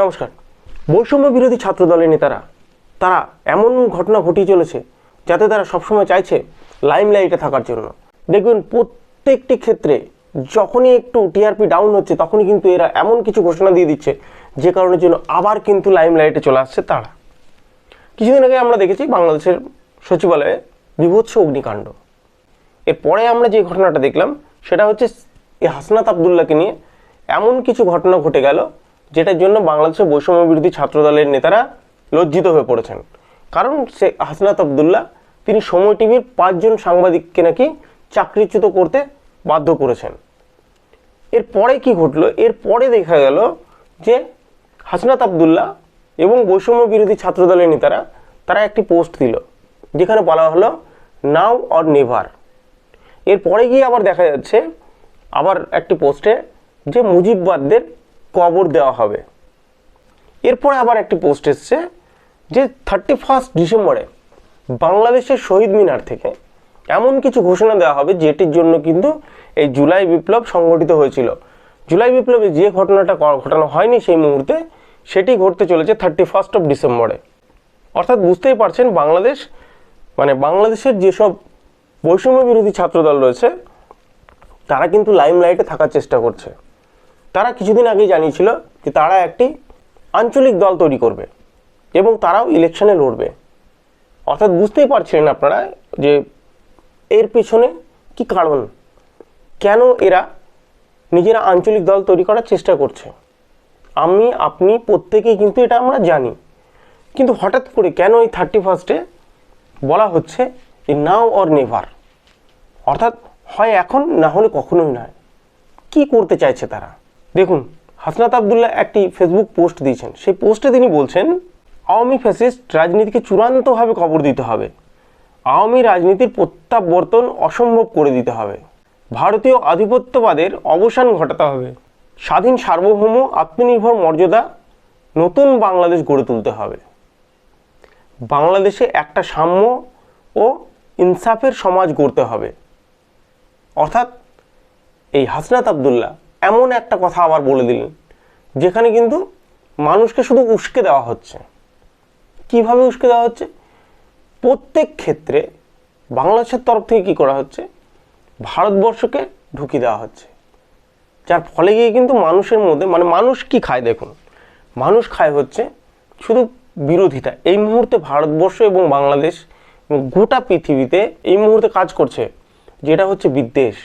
নমস্কার। বৈষম্য বিরোধী ছাত্র দলের নেতারা, তারা এমন ঘটনা ঘটিয়ে চলেছে যাতে তারা সবসময় চাইছে লাইমলাইটে থাকার জন্য। দেখবেন প্রত্যেকটি ক্ষেত্রে যখনই একটু টিআরপি ডাউন হচ্ছে, তখনই কিন্তু এরা এমন কিছু ঘোষণা দিয়ে দিচ্ছে যে কারণের জন্য আবার কিন্তু লাইমলাইটে চলে আসছে তারা। কিছুদিন আগে আমরা দেখেছি বাংলাদেশের সচিবালয়ে বিভৎস অগ্নিকাণ্ড। এরপরে আমরা যে ঘটনাটা দেখলাম, সেটা হচ্ছে এই হাসনাত আবদুল্লাহকে নিয়ে এমন কিছু ঘটনা ঘটে গেল যেটার জন্য বাংলাদেশের বৈষম্য বিরোধী ছাত্র দলের নেতারা লজ্জিত হয়ে পড়েছেন। কারণ সে হাসনাত আবদুল্লাহ তিনি সময় টিভির পাঁচজন সাংবাদিককে নাকি চাকরিচ্যুত করতে বাধ্য করেছেন। এরপরে কি ঘটলো? এরপরে দেখা গেল যে হাসনাত আবদুল্লাহ এবং বৈষম্য বিরোধী ছাত্র দলের নেতারা তারা একটি পোস্ট দিল, যেখানে বলা হলো, নাও অর নেভার। এরপরে গিয়ে আবার দেখা যাচ্ছে, আবার একটি পোস্টে যে মুজিববাদদের কবর দেওয়া হবে। এরপরে আবার একটি পোস্ট এসছে যে থার্টি ফার্স্ট ডিসেম্বরে বাংলাদেশের শহীদ মিনার থেকে এমন কিছু ঘোষণা দেওয়া হবে যেটির জন্য কিন্তু এই জুলাই বিপ্লব সংগঠিত হয়েছিল। জুলাই বিপ্লবে যে ঘটনাটা ঘটানো হয়নি সেই মুহূর্তে সেটি ঘটতে চলেছে থার্টি ফার্স্ট অফ ডিসেম্বরে। অর্থাৎ বুঝতেই পারছেন বাংলাদেশ মানে বাংলাদেশের যেসব বৈষম্য বিরোধী ছাত্রদল রয়েছে, তারা কিন্তু লাইমলাইটে থাকার চেষ্টা করছে। তারা কিছুদিন আগেই জানিয়েছিল যে তারা একটি আঞ্চলিক দল তৈরি করবে এবং তারাও ইলেকশনে লড়বে। অর্থাৎ বুঝতেই পারছিলেন আপনারা যে এর পেছনে কি কারণ? কেন এরা নিজেরা আঞ্চলিক দল তৈরি করার চেষ্টা করছে? আমি, আপনি, প্রত্যেকেই কিন্তু এটা আমরা জানি। কিন্তু হঠাৎ করে কেন এই থার্টি ফার্স্টে বলা হচ্ছে যে নাও অর নেভার অর্থাৎ হয় এখন, না হলে কখনোই নয়। কি করতে চাইছে তারা? দেখুন, হাসনাত আবদুল্লাহ একটি ফেসবুক পোস্ট দিয়েছেন। সেই পোস্টে তিনি বলছেন, আওয়ামী ফ্যাসিস্ট রাজনীতিকে চূড়ান্তভাবে কবর দিতে হবে। আওয়ামী রাজনীতির প্রত্যাবর্তন অসম্ভব করে দিতে হবে। ভারতীয় আধিপত্যবাদের অবসান ঘটাতে হবে। স্বাধীন সার্বভৌম আত্মনির্ভর মর্যাদা নতুন বাংলাদেশ গড়ে তুলতে হবে। বাংলাদেশে একটা সাম্য ও ইনসাফের সমাজ গড়তে হবে। অর্থাৎ এই হাসনাত আবদুল্লাহ এমন একটা কথা আবার বলে দিলেন, যেখানে কিন্তু মানুষকে শুধু উস্কে দেওয়া হচ্ছে। কীভাবে উস্কে দেওয়া হচ্ছে? প্রত্যেক ক্ষেত্রে বাংলাদেশের তরফ থেকে কি করা হচ্ছে? ভারতবর্ষকে ঢুকিয়ে দেওয়া হচ্ছে। যার ফলে গিয়ে কিন্তু মানুষের মধ্যে মানে মানুষ কি খায় দেখুন? মানুষ খায় হচ্ছে শুধু বিরোধিতা। এই মুহূর্তে ভারতবর্ষ এবং বাংলাদেশ গোটা পৃথিবীতে এই মুহূর্তে কাজ করছে, যেটা হচ্ছে বিদ্বেষ।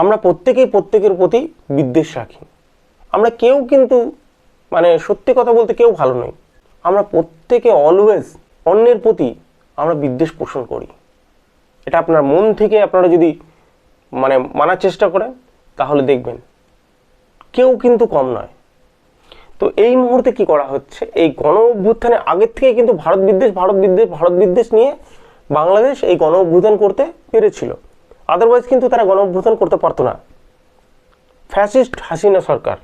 আমরা প্রত্যেকেই প্রত্যেকের প্রতি বিদ্বেষ রাখি। আমরা কেউ কিন্তু মানে সত্যি কথা বলতে কেউ ভালো নই। আমরা প্রত্যেকে অলওয়েজ অন্যের প্রতি আমরা বিদ্বেষ পোষণ করি। এটা আপনার মন থেকে আপনারা যদি মানে মানার চেষ্টা করেন, তাহলে দেখবেন কেউ কিন্তু কম নয়। তো এই মুহূর্তে কি করা হচ্ছে? এই গণ অভ্যুত্থানের আগের থেকে কিন্তু ভারত বিদ্বেষ ভারত বিদ্বেষ ভারত বিদ্বেষ নিয়ে বাংলাদেশ এই গণ অভ্যুত্থান করতে পেরেছিল। আদারওয়াইজ কিন্তু তারা গণ অভ্যুত্থান করতে পারতো না। ফ্যাসিস্ট হাসিনা সরকার,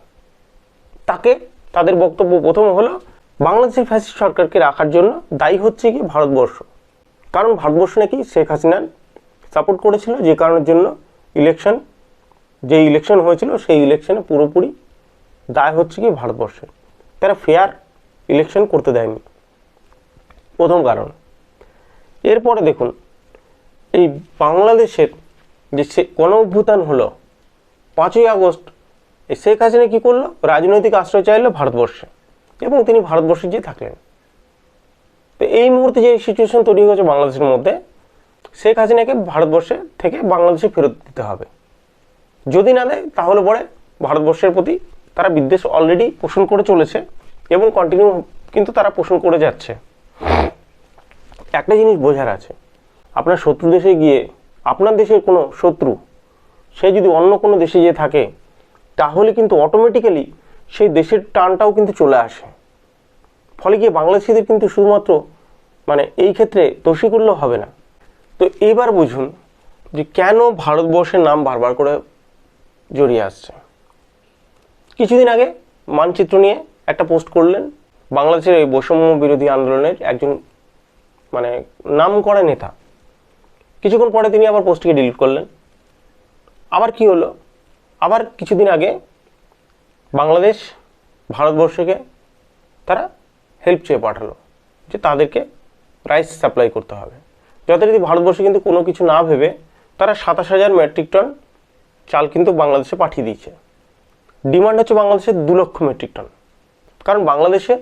তাকে তাদের বক্তব্য প্রথম হলো বাংলাদেশের ফ্যাসিস্ট সরকারকে রাখার জন্য দায়ী হচ্ছে কি ভারতবর্ষ? কারণ ভারতবর্ষ নাকি শেখ হাসিনার সাপোর্ট করেছিল যে কারণের জন্য ইলেকশন যে ইলেকশন হয়েছিল সেই ইলেকশনে পুরোপুরি দায় হচ্ছে কি ভারতবর্ষের। তারা ফেয়ার ইলেকশন করতে দেয়নি। প্রথম কারণ। এরপরে দেখুন, এই বাংলাদেশের যে সে গণ অভ্যুত্থান হলো, পাঁচই আগস্ট শেখ হাসিনা কী করল? রাজনৈতিক আশ্রয় চাইলো ভারতবর্ষে এবং তিনি ভারতবর্ষে গিয়ে থাকলেন। তো এই মুহূর্তে যে সিচুয়েশন তৈরি হয়েছে বাংলাদেশের মধ্যে, শেখ হাসিনাকে ভারতবর্ষে থেকে বাংলাদেশে ফেরত দিতে হবে। যদি না দেয়, তাহলে পরে ভারতবর্ষের প্রতি তারা বিদ্বেষ অলরেডি পোষণ করে চলেছে এবং কন্টিনিউ কিন্তু তারা পোষণ করে যাচ্ছে। একটা জিনিস বোঝার আছে। আপনার শত্রু দেশে গিয়ে আপনার দেশের কোনো শত্রু, সে যদি অন্য কোনো দেশে গিয়ে থাকে, তাহলে কিন্তু অটোমেটিক্যালি সেই দেশের টানটাও কিন্তু চলে আসে। ফলে গিয়ে বাংলাদেশিদের কিন্তু শুধুমাত্র মানে এই ক্ষেত্রে দোষী করলেও হবে না। তো এবার বুঝুন যে কেন ভারতবর্ষের নাম বারবার করে জড়িয়ে আসছে। কিছুদিন আগে মানচিত্র নিয়ে একটা পোস্ট করলেন বাংলাদেশের এই বৈষম্য বিরোধী আন্দোলনের একজন মানে নাম করা নেতা। কিছুক্ষণ পরে তিনি আবার পোস্টটিকে ডিলিট করলেন। আবার কি হলো? আবার কিছুদিন আগে বাংলাদেশ ভারতবর্ষকে তারা হেল্প চেয়ে পাঠালো যে তাদেরকে রাইস সাপ্লাই করতে হবে। যথারীতি ভারতবর্ষে কিন্তু কোনো কিছু না ভেবে তারা সাতাশ হাজার মেট্রিক টন চাল কিন্তু বাংলাদেশে পাঠিয়ে দিয়েছে। ডিমান্ড হচ্ছে বাংলাদেশের দু লক্ষ মেট্রিক টন কারণ বাংলাদেশে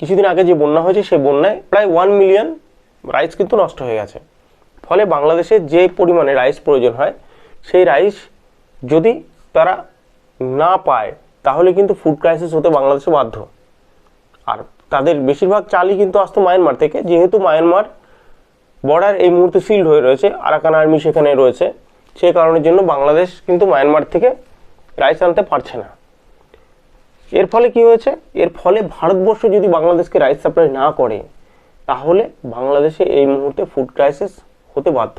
কিছুদিন আগে যে বন্যা হয়েছে, সেই বন্যায় প্রায় ওয়ান মিলিয়ন রাইস কিন্তু নষ্ট হয়ে গেছে। ফলে বাংলাদেশে যে পরিমাণে রাইস প্রয়োজন হয়, সেই রাইস যদি তারা না পায়, তাহলে কিন্তু ফুড ক্রাইসিস হতে বাংলাদেশে বাধ্য। আর তাদের বেশিরভাগ চালই কিন্তু আসতো মায়ানমার থেকে, যেহেতু মায়ানমার বর্ডার এই মুহূর্তে সিল্ড হয়ে রয়েছে, আরাকান আর্মি সেখানে রয়েছে। সেই কারণের জন্য বাংলাদেশ কিন্তু মায়ানমার থেকে রাইস আনতে পারছে না। এর ফলে কি হয়েছে? এর ফলে ভারতবর্ষ যদি বাংলাদেশকে রাইস সাপ্লাই না করে, তাহলে বাংলাদেশে এই মুহূর্তে ফুড ক্রাইসিস হতে বাধ্য।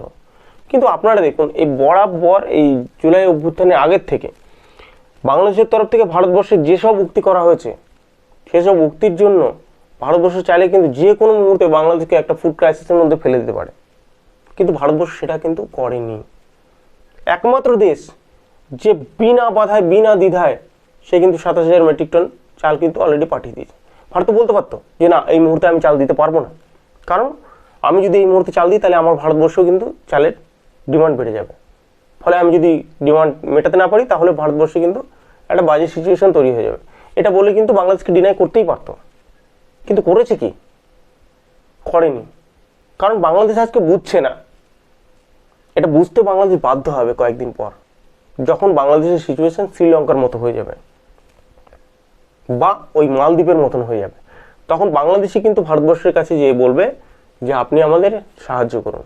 কিন্তু আপনারা দেখুন, এই বরাবর এই জুলাই অভ্যুত্থানের আগের থেকে বাংলাদেশের তরফ থেকে ভারতবর্ষে যেসব উক্তি করা হয়েছে, সেসব উক্তির জন্য ভারতবর্ষ চাইলে কিন্তু যে কোনো মুহূর্তে বাংলাদেশকে একটা ফুড ক্রাইসিসের মধ্যে ফেলে দিতে পারে। কিন্তু ভারতবর্ষ সেটা কিন্তু করেনি। একমাত্র দেশ যে বিনা বাধায়, বিনা দ্বিধায় সে কিন্তু সাতাশ হাজার মেট্রিক টন চাল কিন্তু অলরেডি পাঠিয়ে দিয়েছে। ভারত বলতে পারতো যে না, এই মুহূর্তে আমি চাল দিতে পারব না। কারণ আমি যদি এই মুহূর্তে চাল দিই, তাহলে আমার ভারতবর্ষ কিন্তু চালের ডিমান্ড বেড়ে যাবে। ফলে আমি যদি ডিমান্ড মেটাতে না পারি, তাহলে ভারতবর্ষে কিন্তু একটা বাজে সিচুয়েশন তৈরি হয়ে যাবে। এটা বলে কিন্তু বাংলাদেশকে ডিনাই করতেই পারতো। কিন্তু করেছে কি? করেনি। কারণ বাংলাদেশ আজকে বুঝছে না। এটা বুঝতে বাংলাদেশ বাধ্য হবে কয়েকদিন পর। যখন বাংলাদেশের সিচুয়েশন শ্রীলঙ্কার মতো হয়ে যাবে। বা ওই মালদ্বীপের মতন হয়ে যাবে। তখন বাংলাদেশই কিন্তু ভারতবর্ষের কাছে যেয়ে বলবে যে আপনি আমাদের সাহায্য করুন।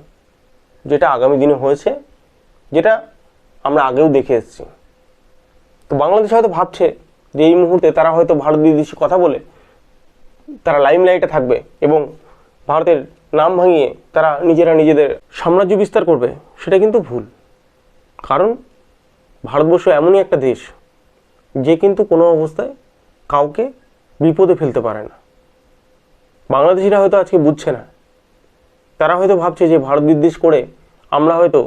যেটা আগামী দিনে হয়েছে, যেটা আমরা আগেও দেখে এসেছি। তো বাংলাদেশ হয়তো ভাবছে যে এই মুহূর্তে তারা হয়তো ভারত বিদেশি কথা বলে, তারা লাইমলাইটে থাকবে এবং ভারতের নাম ভাঙিয়ে তারা নিজেরা নিজেদের সাম্রাজ্য বিস্তার করবে, সেটা কিন্তু ভুল। কারণ ভারতবর্ষ এমনই একটা দেশ, যে কিন্তু কোনো অবস্থায় কাউকে বিপদে ফেলতে পারে না। বাংলাদেশিরা হয়তো আজকে বুঝছে না তারা হয়তো ভাবছে যে ভারত বিদ্বেষ করে আমরা হয়তো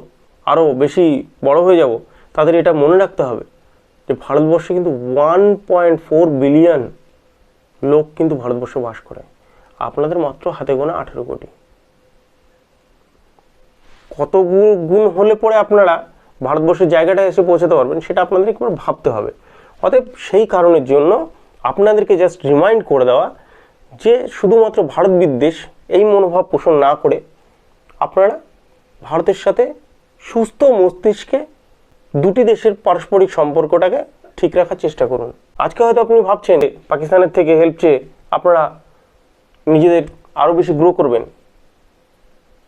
আরও বেশি বড় হয়ে যাব, তাদের এটা মনে রাখতে হবে যে ভারতবর্ষে কিন্তু ওয়ান পয়েন্ট ফোর বিলিয়ন লোক কিন্তু ভারতবর্ষে বাস করে। আপনাদের মাত্র হাতে গোনা আঠেরো কোটি। কত গুণ হলে পরে আপনারা ভারতবর্ষের জায়গাটায় এসে পৌঁছাতে পারবেন সেটা আপনাদের একবার ভাবতে হবে। অতএব সেই কারণের জন্য আপনাদেরকে জাস্ট রিমাইন্ড করে দেওয়া যে শুধুমাত্র ভারত বিদ্বেষ এই মনোভাব পোষণ না করে আপনারা ভারতের সাথে সুস্থ মস্তিষ্কে দুটি দেশের পারস্পরিক সম্পর্কটাকে ঠিক রাখার চেষ্টা করুন। আজকে হয়তো আপনি ভাবছেন পাকিস্তানের থেকে হেল্প চেয়ে আপনারা নিজেদের আরও বেশি গ্রো করবেন।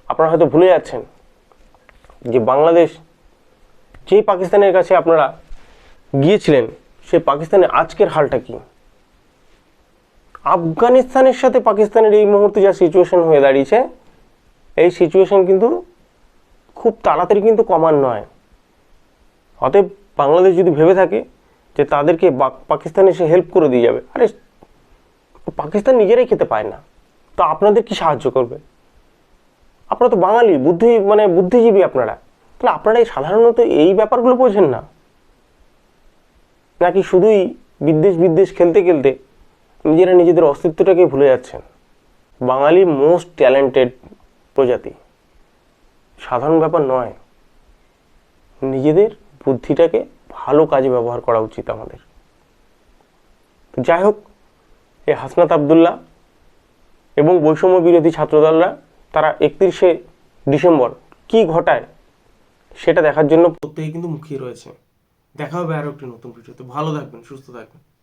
আপনারা হয়তো ভুলে যাচ্ছেন যে বাংলাদেশ যেই পাকিস্তানের কাছে আপনারা গিয়েছিলেন, সে পাকিস্তানের আজকের হালটা কি? আফগানিস্তানের সাথে পাকিস্তানের এই মুহূর্তে যা সিচুয়েশন হয়ে দাঁড়িয়েছে, এই সিচুয়েশন কিন্তু খুব তাড়াতাড়ি কিন্তু কমার নয়। অতএব বাংলাদেশ যদি ভেবে থাকে যে তাদেরকে পাকিস্তান এসে হেল্প করে দিয়ে যাবে, আরে পাকিস্তান নিজেরাই খেতে পায় না। তো আপনাদের কি সাহায্য করবে? আপনারা তো বাঙালি, বুদ্ধি মানে বুদ্ধিজীবী আপনারা। তাহলে আপনারা এই সাধারণত এই ব্যাপারগুলো বোঝেন না। নাকি শুধুই বিদ্বেষ বিদ্বেষ খেলতে খেলতে নিজেরা নিজেদের অস্তিত্বটাকে ভুলে যাচ্ছেন। বাঙালি মোস্ট ট্যালেন্টেড প্রজাতি। সাধারণ ব্যাপার নয়। নিজেদের বুদ্ধিটাকে ভালো কাজে ব্যবহার করা উচিত আমাদের। যাই হোক, এ হাসনাত আবদুল্লাহ এবং বৈষম্য বিরোধী ছাত্রদলরা, তারা একত্রিশে ডিসেম্বর কি ঘটায়, সেটা দেখার জন্য প্রত্যেকে কিন্তু মুখিয়ে রয়েছে। দেখা হবে আরও একটি নতুন ভিডিওতে। ভালো থাকবেন, সুস্থ থাকবেন।